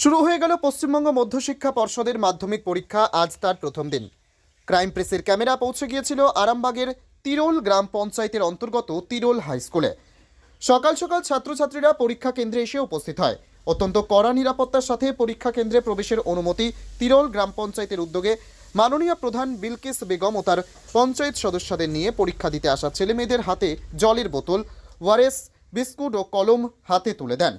শুরু হয়ে গেল পশ্চিমবঙ্গ মধ্যশিক্ষা পর্ষদের মাধ্যমিক পরীক্ষা, আজ তার প্রথম দিন। ক্রাইম প্রেসের ক্যামেরা পৌঁছে গিয়েছিল আরামবাগের তিরোল গ্রাম পঞ্চায়েতের অন্তর্গত তিরোল হাই স্কুলে। সকাল সকাল ছাত্রছাত্রীরা পরীক্ষা কেন্দ্রে এসে উপস্থিত হয়। অত্যন্ত কড়া নিরাপত্তার সাথে পরীক্ষা কেন্দ্রে প্রবেশের অনুমতি তিরোল গ্রাম পঞ্চায়েতের উদ্যোগে মাননীয় প্রধান বিলকিস বেগম ও তার পঞ্চায়েত সদস্যদের নিয়ে পরীক্ষা দিতে আসা ছেলেমেয়েদের হাতে জলের বোতল, ওয়ারেস, বিস্কুট ও কলম হাতে তুলে দেন।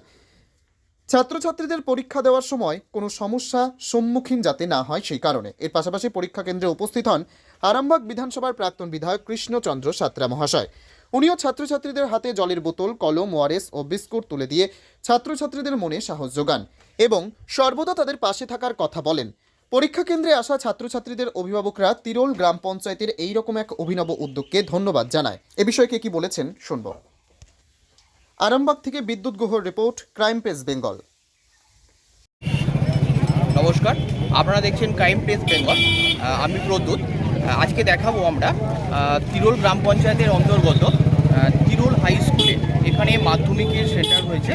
ছাত্রছাত্রীদের পরীক্ষা দেওয়ার সময় কোনো সমস্যা সম্মুখীন যাতে না হয় সেই কারণে। এর পাশাপাশি পরীক্ষা কেন্দ্রে উপস্থিত হন আরামবাগ বিধানসভার প্রাক্তন বিধায়ক কৃষ্ণচন্দ্র সাত্রা মহাশয়। উনিও ছাত্রছাত্রীদের হাতে জলের বোতল, কলম ওয়ারেস ও বিস্কুট তুলে দিয়ে ছাত্রছাত্রীদের মনে সাহস যোগান এবং সর্বদা তাদের পাশে থাকার কথা বলেন। পরীক্ষা কেন্দ্রে আসা ছাত্রছাত্রীদের অভিভাবকরা তিরোল গ্রাম পঞ্চায়েতের এই রকম এক অভিনব উদ্যোগকে ধন্যবাদ জানায়। এ বিষয়ে কে কি বলেছেন, শুনব। আরামবাগ থেকে বিদ্যুৎ গুহর রিপোর্ট, ক্রাইম প্রেস বেঙ্গল। নমস্কার, আপনারা দেখছেন ক্রাইম প্রেস বেঙ্গল। আমি প্রদ্যুৎ। আজকে দেখাবো আমরা তিরোল গ্রাম পঞ্চায়েতের অন্তর্গত তিরোল হাই স্কুলে। এখানে মাধ্যমিকের সেন্টার হয়েছে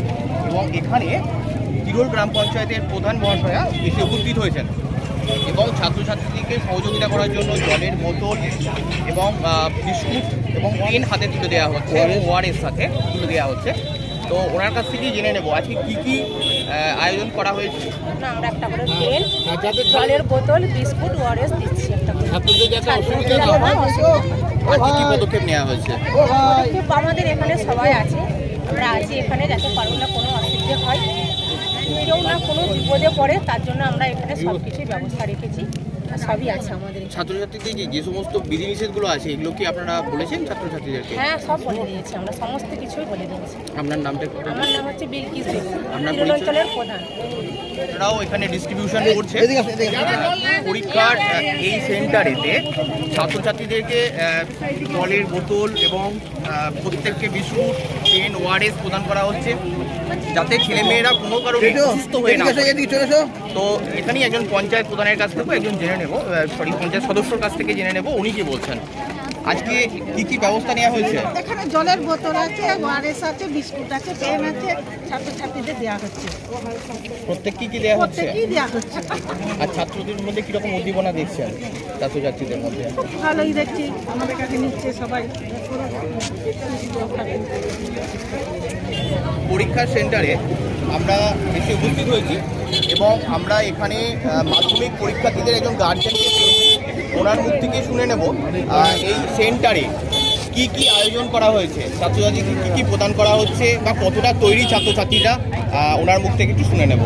এবং এখানে তিরোল গ্রাম পঞ্চায়েতের প্রধান মহাশয়া এসে উপস্থিত হয়েছেন। এবং ছাত্রছাত্রীদেরকে সহযোগিতা করার জন্য জলের বোতল এবং বিস্কুট এবং পেন হাতে তুলে দেওয়া হচ্ছে ওয়ারের সাথে তুলে দেওয়া হচ্ছে। তো ওনার কাছ থেকেই জেনে নেব আজকে কী কী আয়োজন করা হয়েছে? না, আমরা একটা করে তেল জলের বোতল বিস্কুট ওয়ারেস দিচ্ছি একটা করে। ছাত্রদের যাতে অসুবিধা না হয়। কোনো অসুবিধা না হয়। আর কি কি পদক্ষেপ নেওয়া হয়েছে? আমাদের এখানে সবাই আছে। আমরা আছি এখানে যাতে কারোর না কোনো অসুবিধে হয়। কেউ না কোনো বিপদে পড়ে তার জন্য আমরা এখানে সব কিছুই ব্যবস্থা রেখেছি। সবই আছে আমাদের ছাত্রছাত্রীদের যে যে সমস্ত বিধিনিষেধগুলো আছে এগুলো কি আপনারা বলেছেন ছাত্রছাত্রীদেরকে? হ্যাঁ সব বলে দিয়েছি আমরা সমস্ত কিছুই বলে দিয়েছি। আপনার নামটা আমার নাম হচ্ছে বিলকিস বেগম অঞ্চলের প্রধান। আপনারাও এখানে ডিস্ট্রিবিউশন করছে। পরীক্ষার এই সেন্টারেতে ছাত্রছাত্রীদেরকে জলের বোতল এবং প্রত্যেককে বিস্কুট পেন ওয়ারেস প্রদান করা হচ্ছে যাতে ছেলেমেয়েরা কোনো কারণে অসুস্থ হয়ে না। তো এখানেই একজন পঞ্চায়েত প্রধানের কাছ থেকে একজন জেনে নেব সরি পঞ্চায়েত সদস্যর কাছ থেকে জেনে নেব উনি কি বলছেন। আজকে কি কি ব্যবস্থা নেওয়া হয়েছে? এখানে জলের বোতল আছে ওয়ারেস আছে বিস্কুট আছে পেন আছে ছাত্রছাত্রীদের দেওয়া হচ্ছে। প্রত্যেক কি কি দেওয়া হচ্ছে? প্রত্যেকেই দেওয়া হচ্ছে। আর ছাত্রদের মধ্যে কীরকম উদ্দীপনা দেখছেন ছাত্রছাত্রীদের মধ্যে? ভালোই দেখছি আমাদের কাছে নিচ্ছে সবাই। পরীক্ষার সেন্টারে আমরা এসে উপস্থিত হয়েছি এবং আমরা এখানে মাধ্যমিক পরীক্ষার্থীদের একজন গার্জেনকে পেয়েছি। ওনার মুখ থেকে শুনে নেব। এই সেন্টারে কি কি আয়োজন করা হয়েছে? ছাত্রছাত্রীকে কী কী প্রদান করা হচ্ছে বা কতটা তৈরি ছাত্রছাত্রীরা? ওনার মুখ থেকে একটু শুনে নেব।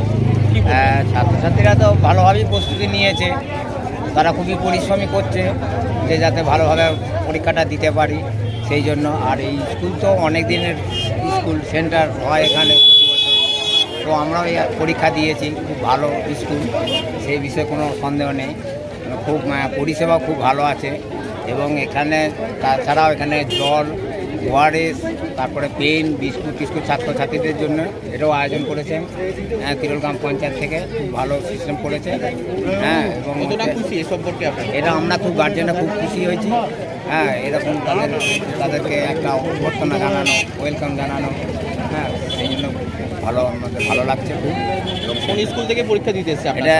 হ্যাঁ, ছাত্রছাত্রীরা তো ভালোভাবেই প্রস্তুতি নিয়েছে। তারা খুবই পরিশ্রমী করছে যে যাতে ভালোভাবে পরীক্ষাটা দিতে পারি। সেই জন্য আর এই স্কুল তো অনেক দিনের স্কুল সেন্টার হয় এখানে তো আমরাও পরীক্ষা দিয়েছি খুব ভালো স্কুল। সেই বিষয়ে কোনো সন্দেহ নেই। খুব পরিষেবা খুব ভালো আছে এবং এখানে তাছাড়াও এখানে জল ওয়ারেস তারপরে পেন বিস্কুট টিস্কুট ছাত্রছাত্রীদের জন্য এটাও আয়োজন করেছে। হ্যাঁ তিরুলগ্রাম পঞ্চায়েত থেকে খুব ভালো সিস্টেম করেছে। হ্যাঁ এবং খুশি এ সম্পর্কে এটা আমরা খুব গার্জেনরা খুব খুশি হয়েছি। হ্যাঁ এরকম তাদের তাদেরকে একটা অভ্যর্থনা জানানো ওয়েলকাম জানানো। হ্যাঁ সেই জন্য ভালো আমাদের ভালো লাগছে খুব। কোন স্কুল থেকে পরীক্ষা দিতে এসছে এটা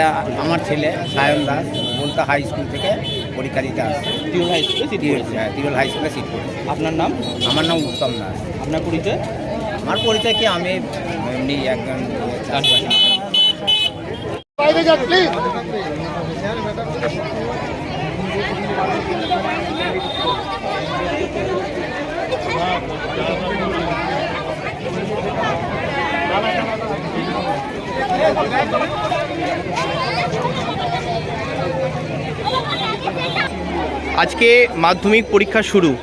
আমার ছেলে সায়ন দাস বলতা হাই স্কুল থেকে পরীক্ষা দিতে আসছে। তিরুল হাই স্কুলে সিটি হয়েছে হ্যাঁ তিরুল হাই স্কুলে সিট করেছে আপনার নাম? আমার নাম উত্তম দাস। আপনার পরিচয়? আমার পরিচয় কি? আমি এমনি একজন চাষবাসী আজকে মাধ্যমিক পরীক্ষা শুরু।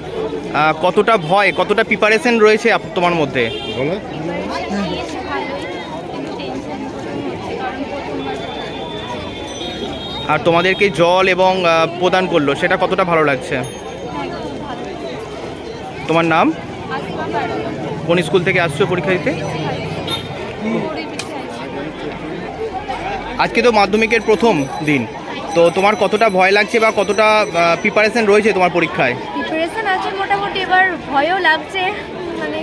কতটা ভয় কতটা প্রিপারেশন রয়েছে আপ- তোমার মধ্যে? আর তোমাদেরকে জল এবং প্রদান করল সেটা কতটা ভালো লাগছে? তোমার নাম? কোন স্কুল থেকে আসছো পরীক্ষা দিতে? আজকে তো মাধ্যমিকের প্রথম দিন। তো তোমার কতটা ভয় লাগছে বা কতটা প্রিপারেশন রয়েছে তোমার পরীক্ষায়? প্রিপারেশন আছে মোটামুটি এবার ভয়ও লাগছে। মানে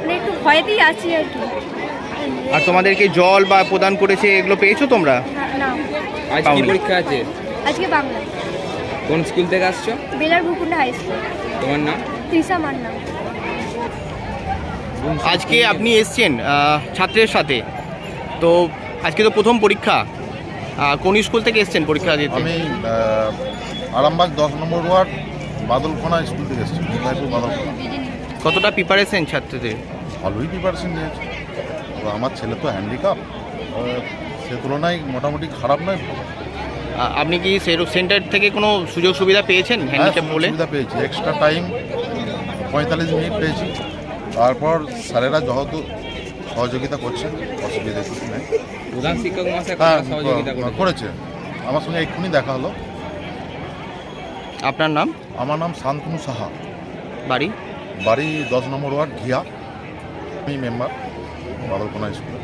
মানে একটু ভয়েতেই আছি আর কি। আর তোমাদেরকে জল বা প্রদান করেছে এগুলো পেয়েছ তোমরা? না আজ কি পরীক্ষা আছে? আজকে বাংলা। কোন স্কুল থেকে আসছো? বেলার ভুকুন্ডা হাই স্কুল। তোমার নাম? তৃষা মান্না। আজকে আপনি এসছেন ছাত্রের সাথে। তো আজকে তো প্রথম পরীক্ষা। কোন স্কুল থেকে এসছেন পরীক্ষা দিতে? আমি আরামবাগ দশ নম্বর ওয়ার্ড বাদলখোনা স্কুল থেকে এসেছি বাদলখোনা। কতটা প্রিপারেশন ছাত্রদের? ভালোই প্রিপারেশন নিয়েছে। তো আমার ছেলে তো হ্যান্ডিক্যাপ সে তুলনায় মোটামুটি খারাপ নয় আপনি কি সেন্টার থেকে কোনো সুযোগ সুবিধা পেয়েছেন হ্যাঁ হ্যান্ডিক্যাপ বলে? সুবিধা পেয়েছি। এক্সট্রা টাইম পঁয়তাল্লিশ মিনিট পেয়েছি। তারপর স্যারেরা যত সহযোগিতা করছে অসুবিধা কিছু নেই। প্রধান শিক্ষক মহাশয় হ্যাঁ সহযোগিতা করেছে করেছে। আমার সঙ্গে এক্ষুনি দেখা হলো। আপনার নাম? আমার নাম শান্তনু সাহা। বাড়ি? বাড়ি দশ নম্বর ওয়ার্ড ঘিয়া। আমি মেম্বার বাদলকোনা স্কুল।